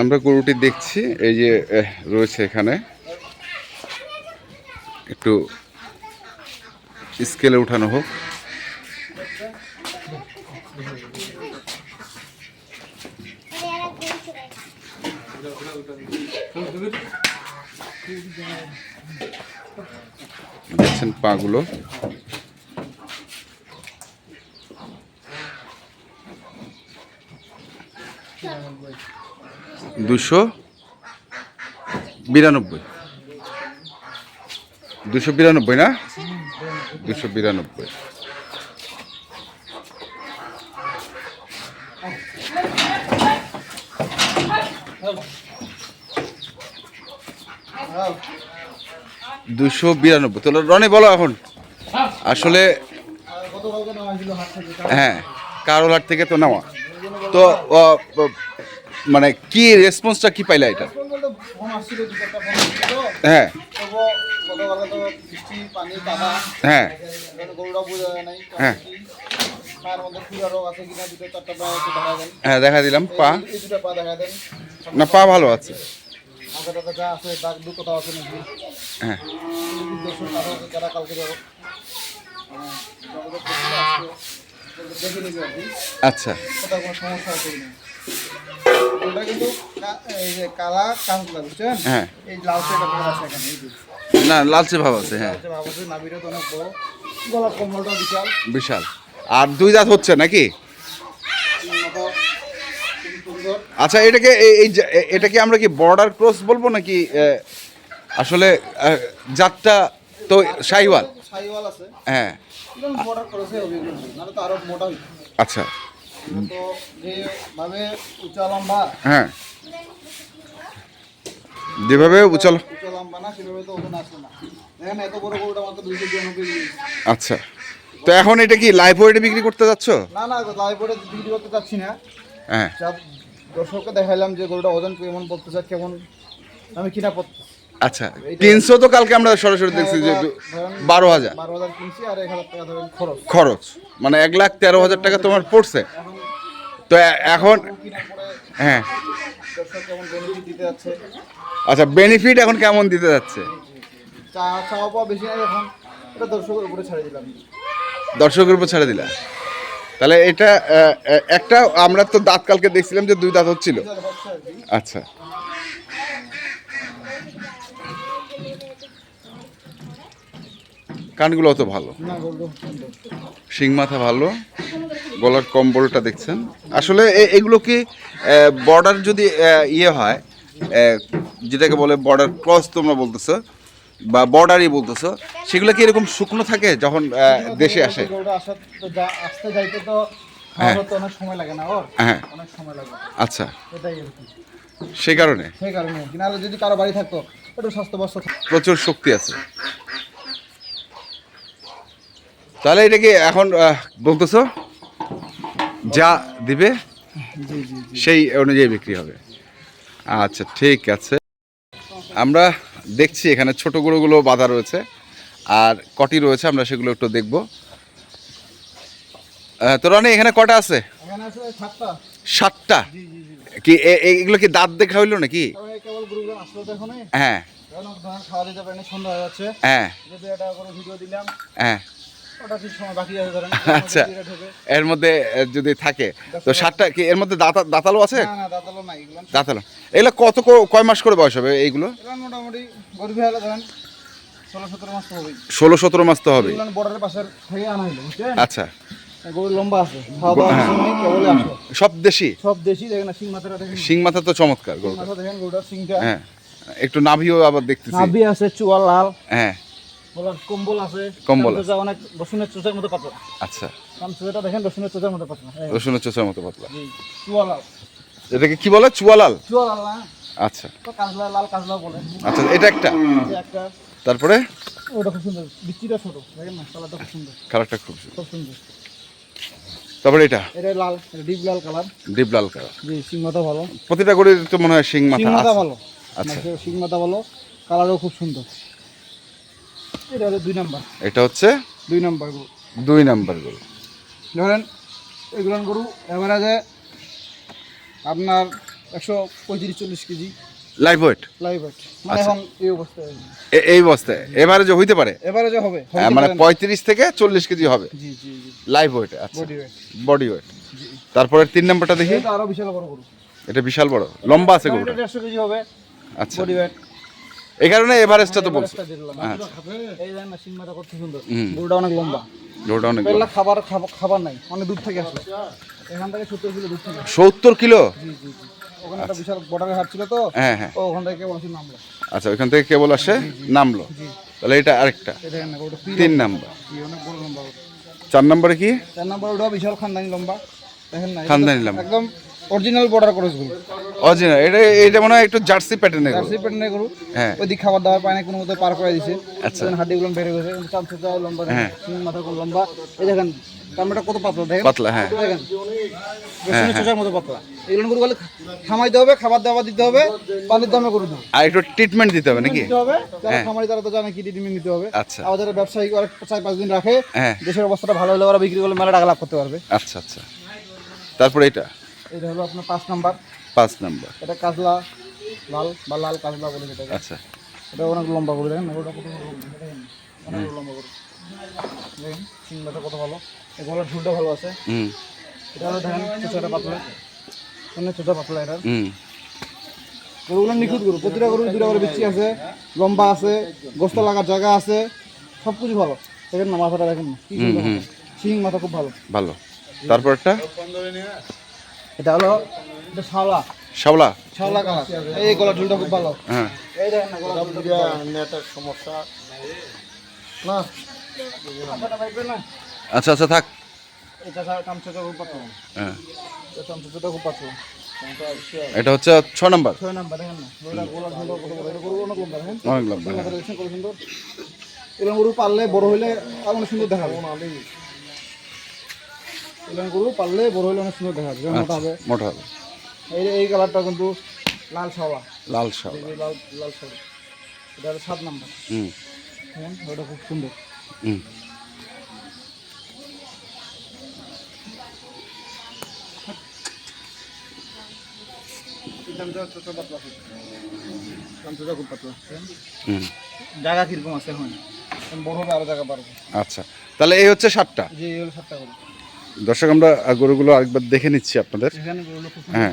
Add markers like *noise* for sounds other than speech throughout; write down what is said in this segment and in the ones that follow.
আমরা গরুটি দেখছি এই যে রয়েছে এখানে। একটু স্কেলে উঠানো হোক। দেখছেন পাগুলো দুশো বিরানব্বই। দুশো বিরানব্বই না? দুশো বিরানব্বই। দুশো বিরানব্বই। তাহলে রনি বলো এখন। আসলে হ্যাঁ কারোলার থেকে তো নেওয়া। তো মানে কি রেসপন্সটা কি পাইলা এটা? হ্যাঁ। হ্যাঁ। হ্যাঁ। হ্যাঁ দেখা দিলাম, পা। না, পা ভালো আছে। হ্যাঁ। আচ্ছা। ওটা কিন্তু কা- এই যে কালা কাঁচলা বুঝছেন? হ্যাঁ। এই লাল সেটা আছে এখানে না লালচে ভাব আছে হ্যাঁ। ভাব আছে নাভিটা তো অনেক বড়। গলার কম্বলটা বিশাল। বিশাল। আর দুই দাঁত হচ্ছে নাকি? আচ্ছা এটাকে এই- এটাকে আমরা কি বর্ডার ক্রস বলব নাকি আসলে জাতটা তো শাহিওয়াল? সাইওয়াল হ্যাঁ। আচ্ছা। হ্যাঁ। যেভাবে উচাল। আচ্ছা। তো এখন এটা কি লাইভ ওয়েটে বিক্রি করতে যাচ্ছ? না না লাইভ বোর্ডে বিক্রি করতে চাচ্ছি না। হ্যাঁ। দর্শককে দেখাইলাম যে গরুটা ওজন কেমন পড়তেছে কেমন আমি কিনা পড়তেছে। আচ্ছা তিনশো তো কালকে আমরা সরাসরি দেখছি যে বারো হাজার। বারো হাজার কিনছি আর এক হাজার টাকা খরচ। খরচ। মানে এক লাখ তেরো হাজার টাকা তোমার পড়ছে। তো এখন হ্যাঁ। আচ্ছা বেনিফিট এখন কেমন দিতে যাচ্ছে? দর্শকের উপরে ছেড়ে দিলাম তাহলে এটা একটা, আমরা তো দাঁত কালকে দেখছিলাম যে দুই দাঁত হচ্ছিল। আচ্ছা। কানগুলো অত ভালো। শিং মাথা ভালো। গলার কম্বলটা দেখছেন? আসলে এ- এগুলো কি বর্ডার যদি ইয়ে হয় যেটাকে বলে বর্ডার ক্রস তোমরা বলতেছো বা বর্ডারই বলতেছো সেগুলো কি এরকম শুকনো থাকে যখন দেশে আসে? আসতে যাইতে তো হ্যাঁ। অনেক সময় লাগে না ওর? হ্যাঁ। অনেক সময় লাগে। আচ্ছা। এটাই সেই কারণে? সেই কারণে নাহলে যদি কারও বাড়ি থাকতো একটু স্বাস্থ্য বস্ত প্রচুর শক্তি আছে। তাহলে এটা কি এখন বলতেছো? যা দিবে সেই অনুযায়ী বিক্রি হবে। আচ্ছা ঠিক আছে। আমরা দেখছি এখানে ছোট গরুগুলো বাঁধা রয়েছে আর কটি রয়েছে আমরা সেগুলো একটু দেখব। তো রনি এখানে কটা আছে? সাতটা। কি এগুলো কি দাঁত দেখা হইল নাকি? হ্যাঁ। হয়ে। হ্যাঁ হ্যাঁ *laughs* আচ্ছা। এর মধ্যে যদি থাকে তো সাতটা কি এর মধ্যে দাঁতা দাঁতালো আছে? দাঁতালো এগুলো। কত কয় মাস করে বয়স হবে এইগুলো? মোটামুটি ষোলো সতেরো মাস তো হবে আচ্ছা। আসলো সব দেশি? সব দেশি শিং মাথাটা দেখেন। শিং মাথা তো চমৎকার হ্যাঁ। একটু নাভিও আবার দেখতেছি। নাভি আছে চুয়া লাল। হ্যাঁ। কম্বল আছে। কম্বল অনেক রসুনের মতো পাতলা। আচ্ছা। চোচাটা দেখেন রসুনের মতো পাতলা। রসুনের চোচার মতো পাতলা। এটাকে কি বলে? চুয়ালাল? না আচ্ছা। কাজলা লাল কাজলা বলে। আচ্ছা এটা একটা? একটা। তারপরে? ওটা খুব সুন্দর। বিচিটা ছোট। দেখেন না কালারটা খুব সুন্দর। কালারটা খুব সুন্দর। খুব সুন্দর। তারপরে এটা? এটা লাল ডিপ লাল কালার। ডিপ লাল কালার। জি শিং মাথা ভালো। প্রতিটা করে তো মনে হয় শিং মাথা মাথা ভালো। আচ্ছা। শিং মাথা ভালো। কালারও খুব সুন্দর। এটা হলো দুই নাম্বার। এটা হচ্ছে দুই নাম্বার গরু। দুই নাম্বার গরু। ধরেন এগুলো গরু এভারেজে আপনার একশো পঁয়ত্রিশ চল্লিশ KG. Live weight live weight মানে আচ্ছা। এখন এই অবস্থায় এই বস্তায় এবারে যে হইতে পারে? এবারে যে হবে। হ্যাঁ, মানে পঁয়ত্রিশ থেকে চল্লিশ কেজি হবে। জি জি লাইভ ওয়েট আচ্ছা। বডি ওয়েট বডি ওয়েট তারপরে তিন নাম্বারটা দেখি। এটা আরও বিশাল বড় গরু। এটা বিশাল বড়। লম্বা আছে গরুটা। দেড়শো কেজি হবে। আচ্ছা। বডি ওয়েট এই কারণে এভারেস্টটা তো বলছো। আচ্ছা। গরুটা অনেক লম্বা। গরুটা অনেক খাবার খাব- খাবার নাই অনেক দূর থেকে আসলো। এখান থেকে সত্তর কিলো দূর থেকে। সত্তর কিলো? জি জি জি। ওখানে একটা বিশাল বর্ডারের হাট ছিল তো হ্যাঁ হ্যাঁ। ও ওখান থেকে নামলো। আচ্ছা ওইখান থেকে কেবল আসে নামলো। তাহলে এটা আরেকটা। তিন নাম্বার। চার নাম্বারে কি? চার নাম্বার ওটা বিশাল খানদানি লম্বা। দেখেন না খানদানি লম্বা। একদম অরিজিনাল বর্ডার করে গরু অরিজিনাল এটা এটা মনে হয় একটু জার্সি প্যাটার্নের জার্সি প্যান্টের গরু হ্যাঁ। ওইদিক খাবার দাবার পায় না কোনো মতো পার করে দিছে। আচ্ছা। হাড্ডিগুলো বেড়ে গেছে কিন্তু চামচা লম্বা হ্যাঁ। মাথা খুব লম্বা। এই দেখেন কামড়টা কত পাতলা দেখেন। পাতলা হ্যাঁ। দেখেন বেসনের চোষার মতো পাতলা। এগুলো গরু বলে খামাইতে হবে খাবার দাবার দিতে হবে পানির দামে গরু দিতে আর একটু ট্রিটমেন্ট দিতে হবে নাকি? দিতে হবে যারা খামারি তারা তো জানে কি ট্রিটমেন্ট নিতে হবে। আচ্ছা। আবার যারা ব্যবসায়ী ওরা চার পাঁচ দিন রাখে। হ্যাঁ। দেশের অবস্থাটা ভালো হলে ওরা বিক্রি করলে মেলা টাকা লাভ করতে পারবে। আচ্ছা আচ্ছা। তারপরে এটা? এটা হলো আপনার পাঁচ নাম্বার। পাঁচ নাম্বার। এটা কাজলা লাল বা লাল কাজলা বলে যেটাকে। আচ্ছা। এটা অনেক লম্বা করে দেখেন ওটা কত লম্বা, অনেক লম্বা করে। দেখেন সিংলাটা কত ভালো। এই গলার ঝুলটা ভালো আছে। হুম। এটা হলো দেখেন ছোটা পাতলা। অনেক ছোটা পাতলা এটা। হুম। গরুগুলো নিখুঁত গরু। প্রতিটা গরু দুটা করে বিচ্ছি আছে লম্বা আছে গোস্ত লাগার জায়গা আছে সব কিছু ভালো। দেখেন না মাথাটা দেখেন না মাথা। মাথা খুব ভালো। ভালো। তারপরটা? এটা হলো এটা শাওলা শাওলা শাওলা কালার। এই গলার ঝুলটা খুব ভালো। হ্যাঁ। এই দেখেন না গলার ঝুলটা নেটের সমস্যা। না। আচ্ছা আচ্ছা থাক। এটা চামচাটা খুব পাতলা। হ্যাঁ। এটা চামচাটা খুব পাতলা। এটা হচ্ছে ছ নাম্বার। অনেক লম্বা এরকম গরু পারলে বড় হইলে আর অনেক সুন্দর দেখাবে। এরকম গরু পারলে বড় হইলে অনেক সুন্দর দেখাবে যেমন মোটা হবে মোটা হবে এই এই কালারটা কিন্তু লাল সাওয়া লাল শাওলা লাল লাল সাওয়া এটা হলো সাত নাম্বার হুম ওটা খুব সুন্দর হুম জায়গা কীরকম আছে এখন বড় হবে আরও জায়গা পারব আচ্ছা তাহলে এই হচ্ছে সাতটা? যে এই হলো সাতটা দর্শক আমরা গরুগুলো আরেকবার দেখে নিচ্ছি আপনাদের। হ্যাঁ।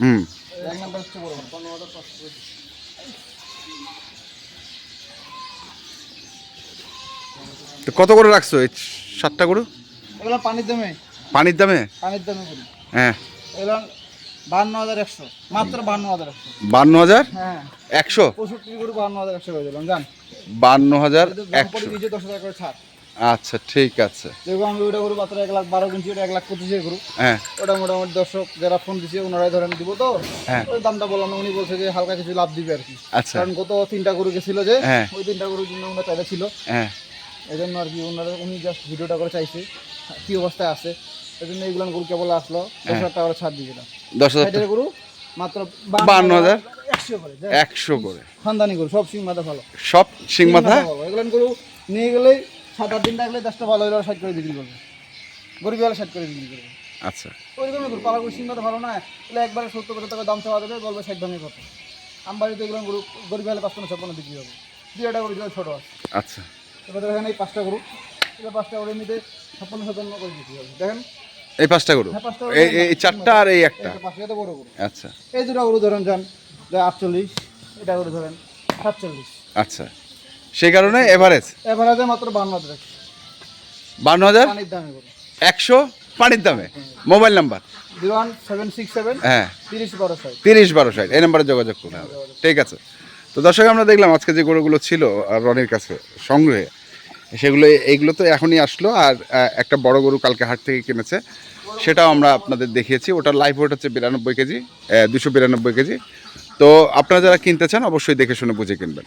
হুম। তো কত করে রাখছো? এই সাতটা গরু? এগুলো পানির দামে। পানির দামে? পানির দামে গরু। হ্যাঁ। এগুলো বান্ন হাজার একশো মাত্র বান্ন হাজার একশো। বান্ন হাজার? হ্যাঁ। একশো? পঁয়ষট্টি গরু বান্ন হাজার একশো করে দিলাম জান? বান্ন হাজার একশো। দশ হাজার করে ছাড়। আচ্ছা ঠিক আছে। যেরকম আমি ওটা গরু মাত্র এক লাখ বারো কিনছি ওটা এক লাখ পঁচিশের গরু। হ্যাঁ। ওটা মোটামুটি দর্শক যারা ফোন দিচ্ছে ওনারাই ধরেন দিব তো। হ্যাঁ। ওই দামটা বললাম উনি বলছে যে হালকা কিছু লাভ দিবে আর কি। আচ্ছা। কারণ গত তিনটা গরু গেছিল যে হ্যাঁ। ওই তিনটা গরুর জন্য ওনার চাইদা ছিল। হ্যাঁ। এই জন্য আর কি ওনারা উনি জাস্ট ভিডিওটা করে চাইছে কি অবস্থায় আছে। এই জন্য এইগুলো গরু কেবল আসলো দশ হাজার টাকা করে ছাড় দিয়ে দিলাম দশ হাজার গরু মাত্র বান্ন হাজার? করে। একশো করে। খানদানি গরু সব সিং মাথা ভালো। সব সিং মাথা এগুলো গরু নিয়ে গেলেই সাত আট দিন থাকলে দশটা ভালো হলে ষাট করে বিক্রি করবে। গরিব হলে ষাট করে বিক্রি করবে। আচ্ছা। ওই রকম গরু পালা গরু ভালো না তাহলে একবারে সত্তর পঁচাত্তর টাকা দাম চাওয়া যাবে বলবে ষাট দামে কত আমার বাড়িতে এগুলো গরু গরিব হলে পাঁচপান্ন ছাপ্পান্ন বিক্রি হবে। দুইটা গরু যেটা ছোটো আছে। আচ্ছা। এবার দেখেন এই পাঁচটা গরু এটা পাঁচটা গরু এমনিতে ছাপ্পান্ন সাতান্ন করে বিক্রি হবে। দেখেন? এই পাঁচটা গরু? হ্যাঁ পাঁচটা এই চারটা আর এই একটা? পাঁচটা তো বড় গরু। আচ্ছা। এই দুটো গরু ধরেন যান আটচল্লিশ এটা গরু ধরেন সাতচল্লিশ। আচ্ছা। সেই কারণে এভারেজ এভারেজে মাত্র বান্ন হাজার বান্ন হাজার? পানির দামে গরু একশো? পানির দামে? Mobile number? Zero one seven six seven হ্যাঁ। তিরিশ বারো ছয় তিরিশ বারো ষাট। এই নাম্বারে যোগাযোগ করতে হবে ঠিক আছে। তো দর্শক আমরা দেখলাম আজকে যে গরুগুলো ছিল আর রনির কাছে সংগ্রহে সেগুলো এইগুলো তো এখনই আসলো আর একটা বড় গরু কালকে হাট থেকে কিনেছে। সেটাও আমরা আপনাদের দেখিয়েছি। ওটার লাইভ ওয়েট হচ্ছে বিরানব্বই কেজি দুশো বিরানব্বই কেজি। তো আপনারা যারা কিনতে চান অবশ্যই দেখে শুনে বুঝে কিনবেন।